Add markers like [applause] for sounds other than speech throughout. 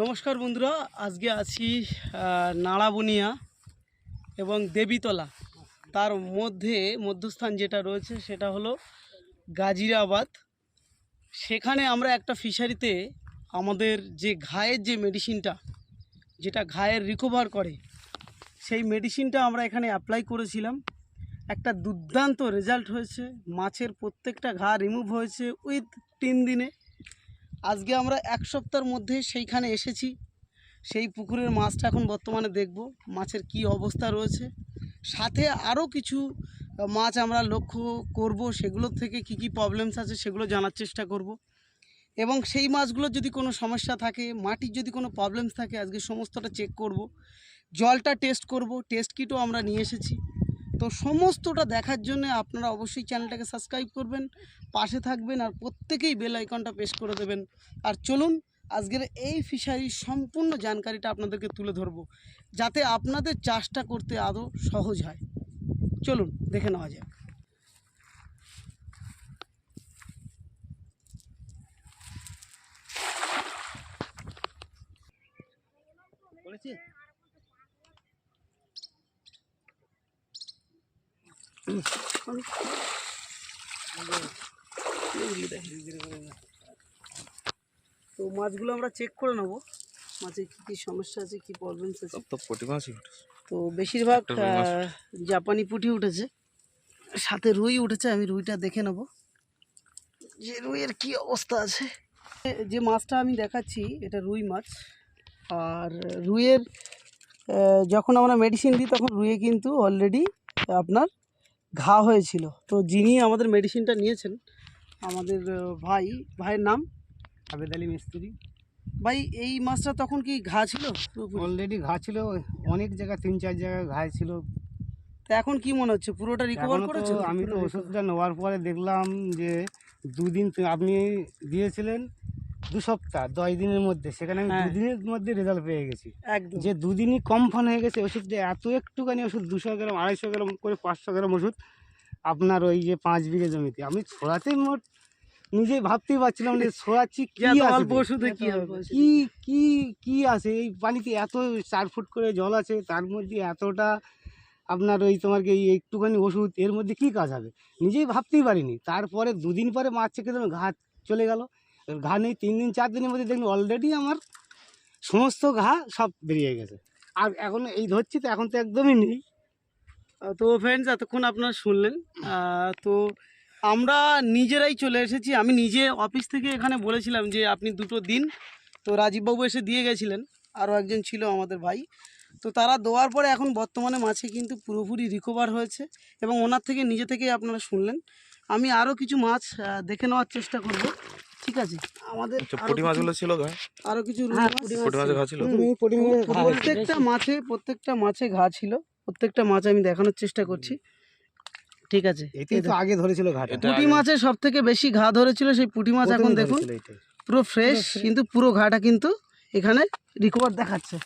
নমস্কার বন্ধুরা, আজকে আছি নাড়াবুনিয়া এবং দেবীতলা। তার মধ্যে মধ্যস্থান যেটা রয়েছে সেটা হলো গাজিরাবাদ। সেখানে আমরা একটা ফিশারিতে আমাদের যে ঘায়ের যে মেডিসিনটা যেটা ঘায়ের রিকভার করে, সেই মেডিসিনটা আমরা এখানে অ্যাপ্লাই করেছিলাম। একটা দুর্দান্ত রেজাল্ট হয়েছে। মাছের প্রত্যেকটা ঘা রিমুভ হয়েছে উইথ তিন দিনে। আজকে আমরা এক সপ্তাহের মধ্যে সেইখানে এসেছি। সেই পুকুরের মাছটা এখন বর্তমানে দেখব, মাছের কি অবস্থা রয়েছে। সাথে আরও কিছু মাছ আমরা লক্ষ্য করব, সেগুলোর থেকে কি কি প্রবলেমস আছে সেগুলো জানার চেষ্টা করব। এবং সেই মাছগুলোর যদি কোনো সমস্যা থাকে, মাটির যদি কোনো প্রবলেমস থাকে, আজকে সমস্তটা চেক করব। জলটা টেস্ট করব টেস্ট কিটও আমরা নিয়ে এসেছি। তো সমস্তটা দেখার জন্য আপনারা অবশ্যই চ্যানেলটাকে সাবস্ক্রাইব করবেন, পাশে থাকবেন আর প্রত্যেকেই বেল আইকনটা প্রেস করে দেবেন। আর চলুন, আজকের এই ফিশারির সম্পূর্ণ জানকারিটা আপনাদেরকে তুলে ধরবো, যাতে আপনাদের চাষটা করতে আদৌ সহজ হয়। চলুন, দেখে নেওয়া যাক। তো মাছগুলো আমরা চেক করে নেব। মাছের কী কী সমস্যা আছে কী প্রবলেমস আছে? তো বেশিরভাগ জাপানি পুঁটি উঠেছে। সাথে রুই উঠেছে আমি রুইটা দেখে নেব। যে রুইয়ের কি অবস্থা আছে? যে মাছটা আমি দেখাচ্ছি এটা রুই মাছ। আর রুইয়ের যখন আমরা মেডিসিন দিই তখন রুইয়ে কিন্তু অলরেডি আপনার ঘা হয়েছিল। তো যিনি আমাদের মেডিসিনটা নিয়েছেন আমাদের ভাই ভাইয়ের নাম? আবেদ আলী মিস্ত্রি। ভাই এই মাছটা তখন কি ঘা ছিল? অলরেডি ঘা ছিল অনেক জায়গায় তিন চার জায়গায় ঘা ছিল। তা এখন কি মনে হচ্ছে? পুরোটা রিকভার করেছে আমি তো ওষুধটা নেওয়ার পরে দেখলাম যে দুদিন আপনি দিয়েছিলেন দু সপ্তাহ দশ দিনের মধ্যে। সেখানে আমি হ্যাঁ। দুদিনের মধ্যে রেজাল্ট পেয়ে গেছি। একদম। যে দুদিনই কম ফান হয়ে গেছে ওষুধটা এত একটুখানি ওষুধ দুশো গ্রাম আড়াইশো গ্রাম করে পাঁচশো গ্রাম ওষুধ আপনার ওই যে পাঁচ বিঘে জমিতে। আমি ছড়াতে মোট নিজেই ভাবতেই পারছিলাম যে ছড়াচ্ছি [laughs] কি অল্প? ওষুধে কি হবে? কি কি কি আছে এই পানিতে এত চার ফুট করে জল আছে তার মধ্যে এতটা আপনার ওই তোমার কি এই একটুখানি ওষুধ এর মধ্যে কি কাজ হবে? নিজেই ভাবতেই পারিনি। তারপরে দুদিন পরে মাছ চেকে দেবে ঘা চলে গেল। ঘা নেই, তিন দিন, চার দিনের মধ্যে দেখুন অলরেডি আমার সমস্ত ঘা সব বেরিয়ে গেছে। আর এখন এই ধরছি তো, এখন তো একদমই নেই। তো ফ্রেন্ডস এতক্ষণ আপনারা শুনলেন। তো আমরা নিজেরাই চলে এসেছি। আমি নিজে অফিস থেকে এখানে বলেছিলাম যে আপনি দুটো দিন তো রাজীববাবু এসে দিয়ে গেছিলেন। আরও একজন ছিল আমাদের ভাই। তো তারা দেওয়ার পরে এখন বর্তমানে মাছে কিন্তু পুরোপুরি রিকভার হয়েছে এবং ওনার থেকে, নিজে থেকেই আপনারা শুনলেন। আমি আরও কিছু মাছ দেখে নেওয়ার চেষ্টা করব। ঠিক আছে। আমাদের আচ্ছা পুঁটি মাছগুলো ছিল আরও কিছু হ্যাঁ, মাছ পুঁটি ঘা ছিল। প্রত্যেকটা মাছে প্রত্যেকটা মাছে ঘা ছিল। প্রত্যেকটা মাছ আমি দেখানোর চেষ্টা করছি। ঠিক আছে। আগে ধরেছিল পুঁটি মাছে সব থেকে বেশি ঘা ধরেছিল সেই পুঁটি মাছ এখন দেখুন পুরো ফ্রেশ কিন্তু পুরো ঘাটা কিন্তু এখানে রিকভার দেখাচ্ছে।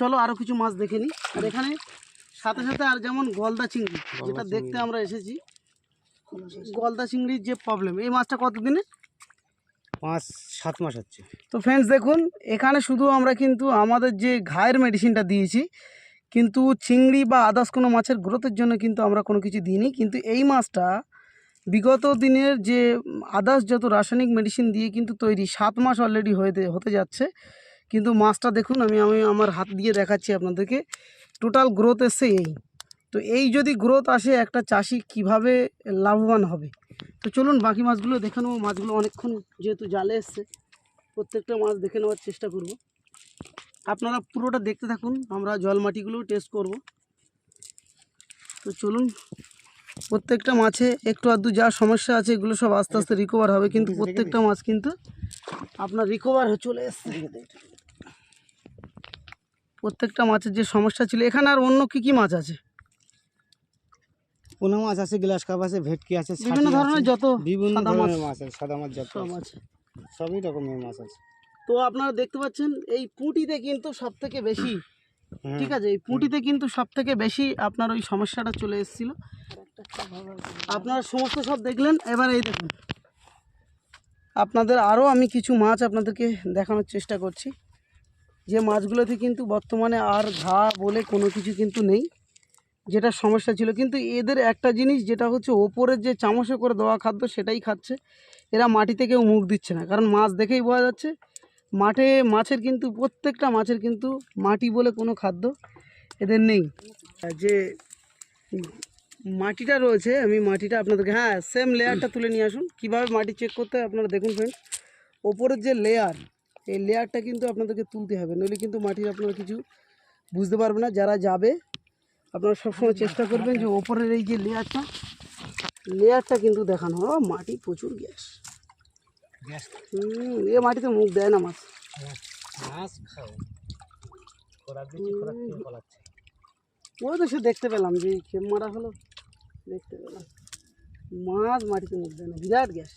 চলো আরও কিছু মাছ দেখে নিই আর এখানে সাথে সাথে আর যেমন গলদা চিংড়ি যেটা দেখতে আমরা এসেছি গলদা চিংড়ির যে প্রবলেম এই মাছটা কতদিনে? পাঁচ, সাত মাস হচ্ছে। তো ফ্রেন্ডস দেখুন, এখানে শুধু আমরা কিন্তু আমাদের যে ঘায়ের মেডিসিনটা দিয়েছি, কিন্তু চিংড়ি বা আদার্স কোনো মাছের গ্রোথের জন্য কিন্তু আমরা কোনো কিছু দিইনি। কিন্তু এই মাছটা বিগত দিনের যে আদার্স যত রাসায়নিক মেডিসিন দিয়ে কিন্তু তৈরি, সাত মাস অলরেডি হয়ে হতে যাচ্ছে। কিন্তু মাছটা দেখুন, আমি আমি আমার হাত দিয়ে দেখাচ্ছি আপনাদেরকে। টোটাল গ্রোথ এসছে এই। তো এই যদি গ্রোথ আসে, একটা চাষি কীভাবে লাভবান হবে? তো চলুন বাকি মাছগুলো দেখে নেব। মাছগুলো অনেকক্ষণ যেহেতু জালে এসছে, প্রত্যেকটা মাছ দেখে নেওয়ার চেষ্টা করব। আপনারা পুরোটা দেখতে থাকুন, আমরা জল মাটিগুলো টেস্ট করব। তো চলুন, প্রত্যেকটা মাছে একটু আধটু যা সমস্যা আছে, এগুলো সব আস্তে আস্তে রিকভার হবে, কিন্তু প্রত্যেকটা মাছ কিন্তু আপনার রিকভার হয়ে চলে এসছে। প্রত্যেকটা মাছের যে সমস্যা ছিল, এখানে আর অন্য কি কি মাছ আছে? পোনা মাছ আছে গ্লাস কাপ আছে ভেটকি আছে বিভিন্ন ধরনের যত বিভিন্ন ধরনের মাছ। আছে সাদা মাছ যত আছে, আছে সবই রকমের মাছ আছে। তো আপনারা দেখতে পাচ্ছেন এই পুঁটিতে কিন্তু সব থেকে বেশি ঠিক আছে এই পুঁটিতে কিন্তু সব থেকে বেশি আপনার ওই সমস্যাটা চলে এসেছিল। আপনারা সমস্ত সব দেখলেন এবার এই দেখুন। আপনাদের আরও আমি কিছু মাছ আপনাদেরকে দেখানোর চেষ্টা করছি। যে মাছগুলোতে কিন্তু বর্তমানে আর ঘা বলে কোনো কিছু কিন্তু নেই। যেটা সমস্যা ছিল। কিন্তু এদের একটা জিনিস যেটা হচ্ছে ওপরের যে চামচে করে দেওয়া খাদ্য সেটাই খাচ্ছে। এরা মাটিতে কেউ মুখ দিচ্ছে না। কারণ মাছ দেখেই বোঝা যাচ্ছে, মাঠে মাছের কিন্তু, প্রত্যেকটা মাছের কিন্তু মাটি বলে কোনো খাদ্য এদের নেই। যে মাটিটা রয়েছে, আমি মাটিটা আপনাদেরকে হ্যাঁ সেম লেয়ারটা তুলে নিয়ে আসুন। কীভাবে মাটি চেক করতে হয় আপনারা দেখুন ফ্রেন্ড ওপরের যে লেয়ার এই লেয়ারটা কিন্তু আপনাদেরকে তুলতে হবে। নইলে কিন্তু মাটির আপনারা কিছু বুঝতে পারবে না। যারা যাবে আপনারা সবসময় চেষ্টা করবেন যে ওপরের এই যে লেয়ারটা লেয়ারটা কিন্তু দেখানো ও মাটি প্রচুর গ্যাস। গ্যাস হুম এ মাটিতে মুখ দেয় না মাছ। খাও পালাচ্ছে। ওই তো সে দেখতে পেলাম যে খেম মারা হলো। দেখতে পেলাম। মাছ মাটিতে মুখ দেয় না বিরাট গ্যাস।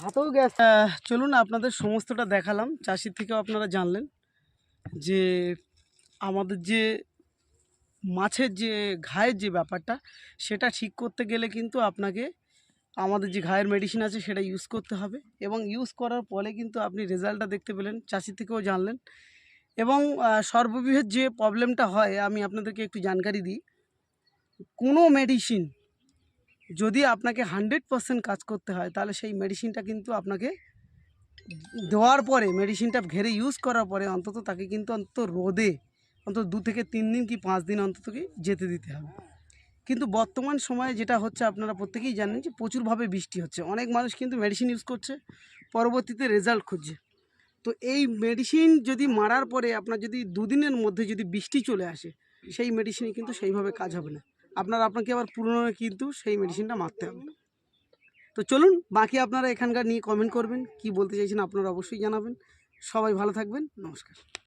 হাতেও গ্যাস। চলুন আপনাদের সমস্তটা দেখালাম। চাষির থেকেও আপনারা জানলেন যে আমাদের যে মাছের যে ঘায়ের যে ব্যাপারটা, সেটা ঠিক করতে গেলে কিন্তু আপনাকে আমাদের যে ঘায়ের মেডিসিন আছে সেটা ইউজ করতে হবে এবং ইউজ করার পরে কিন্তু আপনি রেজাল্টটা দেখতে পেলেন, চাষি থেকেও জানলেন এবং সর্ববৃহৎ যে প্রবলেমটা হয়, আমি আপনাদেরকে একটু জানকারি দিই। কোনো মেডিসিন যদি আপনাকে হান্ড্রেড পার্সেন্ট কাজ করতে হয়, তাহলে সেই মেডিসিনটা কিন্তু আপনাকে দেওয়ার পরে মেডিসিনটা ঘেরে ইউজ করার পরে অন্তত তাকে কিন্তু অন্তত রোদে অন্তত দু থেকে তিন দিন কি পাঁচ দিন অন্তত কি যেতে দিতে হবে। কিন্তু বর্তমান সময়ে যেটা হচ্ছে, আপনারা প্রত্যেকেই জানেন যে প্রচুরভাবে বৃষ্টি হচ্ছে। অনেক মানুষ কিন্তু মেডিসিন ইউজ করছে, পরবর্তীতে রেজাল্ট খুঁজছে। তো এই মেডিসিন যদি মারার পরে আপনার যদি দুদিনের মধ্যে যদি বৃষ্টি চলে আসে, সেই মেডিসিনে কিন্তু সেইভাবে কাজ হবে না। আপনার, আপনাকে আবার পুরনো কিন্তু সেই মেডিসিনটা মারতে হবে। তো চলুন, বাকি আপনারা এখানকার নিয়ে কমেন্ট করবেন, কি বলতে চাইছেন আপনারা অবশ্যই জানাবেন। সবাই ভালো থাকবেন, নমস্কার।